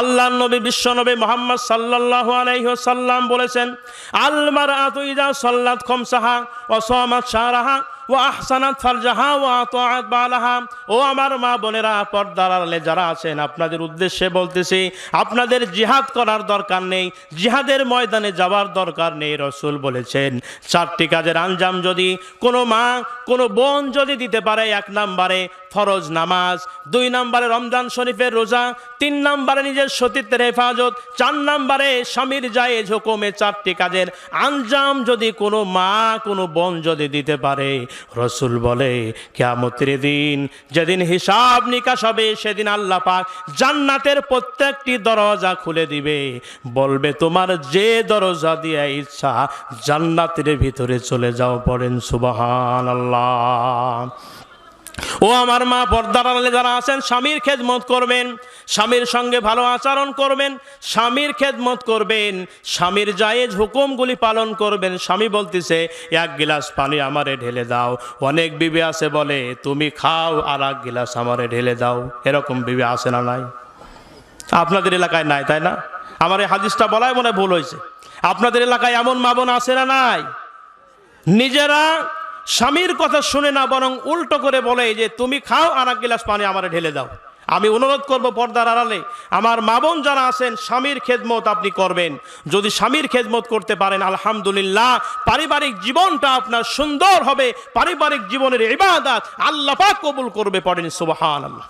আল্লাহ নবী বিশ্ব নবী মোহাম্মদ সাল্লাহ আলাইসাল্লাম বলেছেন আলমার আতুইদা সাল্লাত খমসাহা ও সোমাত শাহরাহা ও আহসানাত ফারজাহা ও আত বালাহা। ও আমার মা বোনেরা, পর্দার আড়ালে যারা আছেন, আপনাদের উদ্দেশ্যে বলতেছি, আপনাদের জিহাদ করার দরকার নেই, জিহাদের ময়দানে যাওয়ার দরকার নেই, রসুল বলেছেন। চারটি কাজের আঞ্জাম যদি কোনো মা, কোনো বোন যদি দিতে পারে, এক নাম্বারে ফরজ নামাজ, দুই নাম্বারে রমজান শরীফের রোজা, তিন নাম্বারে নিজের সতীত্বের হেফাজত, চার নাম্বারে স্বামীর যায় ঝুকুমে চারটি কাজের আঞ্জাম যদি কোনো মা, কোনো বোন যদি দিতে পারে, রসুল বলে, কেয়ামতের দিন যেদিন হিসাব নিকাশ হবে, সেদিন আল্লাহ পাক জান্নাতের প্রত্যেকটি দরজা খুলে দিবে। বলবে, তোমার যে দরজা দিয়ে ইচ্ছা, জান্নাতের ভিতরে চলে যাও পড়েন সুবাহান আল্লাহ ও আমার মা পর্দার আড়ালে যারা আছেন, স্বামীর খেদমত করবেন, স্বামীর সঙ্গে ভালো আচরণ করবেন, স্বামীর খেদমত করবেন, স্বামীর জায়েজ হুকুমগুলি পালন করবেন। স্বামী বলতেছে, এক গিলাস পানি আমারে ঢেলে দাও। অনেক বিবি আছে বলে, তুমি খাও আর এক গিলাস আমারে ঢেলে দাও। এরকম বিবি আছে না নাই? আপনাদের এলাকায় নাই, তাই না? আমার এই হাদিসটা বলাই মনে ভুল হয়েছে। আপনাদের এলাকায় এমন মাবন আছে না নাই? নিজেরা স্বামীর কথা শুনে না বরং উল্টো করে বলে যে, তুমি খাও আর এক গিলাস পানি আমার ঢেলে দাও। আমি অনুরোধ করব পর্দার আড়ালে, আমার মা বোন যারা আছেন, স্বামীর খেদমত আপনি করবেন। যদি স্বামীর খেদমত করতে পারেন, আলহামদুলিল্লাহ, পারিবারিক জীবনটা আপনার সুন্দর হবে, পারিবারিক জীবনের ইবাদাত আল্লাহ পাক কবুল করবে পড়েন সুবহান আল্লাহ